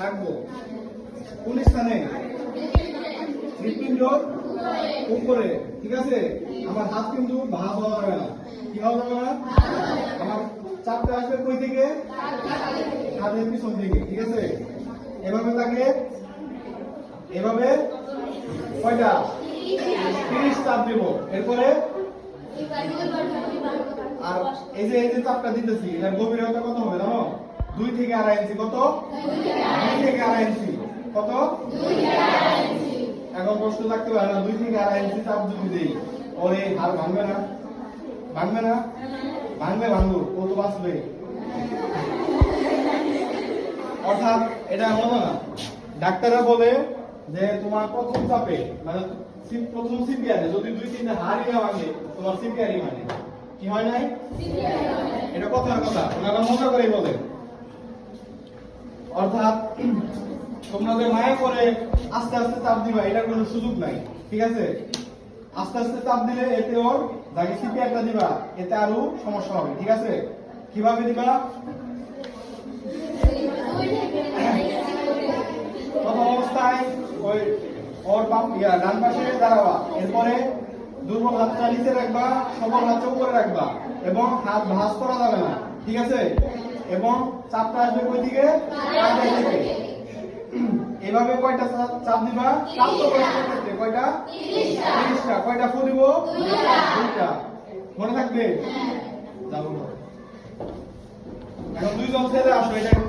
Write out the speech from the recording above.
রাখব কোন স্থানে হৃৎপিণ্ড উপরে। ঠিক আছে? আমার হাত কিন্তু ভাব হওয়া যাবে না। কি যাবে না? আমার চাপটা আসবে কই থেকে? হাতের পিছন থেকে। ঠিক আছে? এভাবে তাকে এভাবে। কয়টা? তিরিশ চাপ দিব। এরপরে? আর এই যে এই যে চাপটা দিতেছি এটার গভীরতা কত হবে জানো? দুই থেকে আড়াই ইঞ্চি কত? দুই থেকে আড়াই ইঞ্চি। কত? এখন প্রশ্ন থাকতে পারে না দুই থেকে আড়াই ইঞ্চি চাপ যদি দিই ওর এই হাড় ভাঙবে না? ভাঙবে না? ভাঙবে ভাঙবো ও তো বাঁচবে। অর্থাৎ এটা হলো না ডাক্তাররা বলে যে তোমার প্রথম চাপে মানে প্রথম সিপিআরে যদি দুই তিনটা হাড়ই না ভাঙে তোমার সিপিআরই মানে কি হয় নাই? এটা কথার কথা? ওনারা মজা করেই বলে। অর্থাৎ তোমরা যে মায়া করে আস্তে আস্তে চাপ দিবা এটার কোনো সুযোগ নাই, ঠিক আছে? আস্তে আস্তে চাপ দিলে এতে ওর যাকে সিপিআরটা দিবা, এতে আরও সমস্যা হবে, ঠিক আছে? কীভাবে দিবা? প্রথম অবস্থায় ওই ওর বাম ইয়া, ডান পাশে দাঁড়াবা, এরপরে দুর্বল হাতটা নিচে রাখবা, সবল হাতটা উপরে রাখবা, এবং হাত ভাঁজ করা যাবে না, ঠিক আছে? এবং চাপটা আসবে কই দিকে? এভাবে কয়টা চাপ- চাপ দিবা? করার ক্ষেত্রে কয়টা? তিরিশটা। কয়টা ফু দিব? দুইটা। মনে থাকবে? যাব। এখন দুইজন ছেলে আসো এটা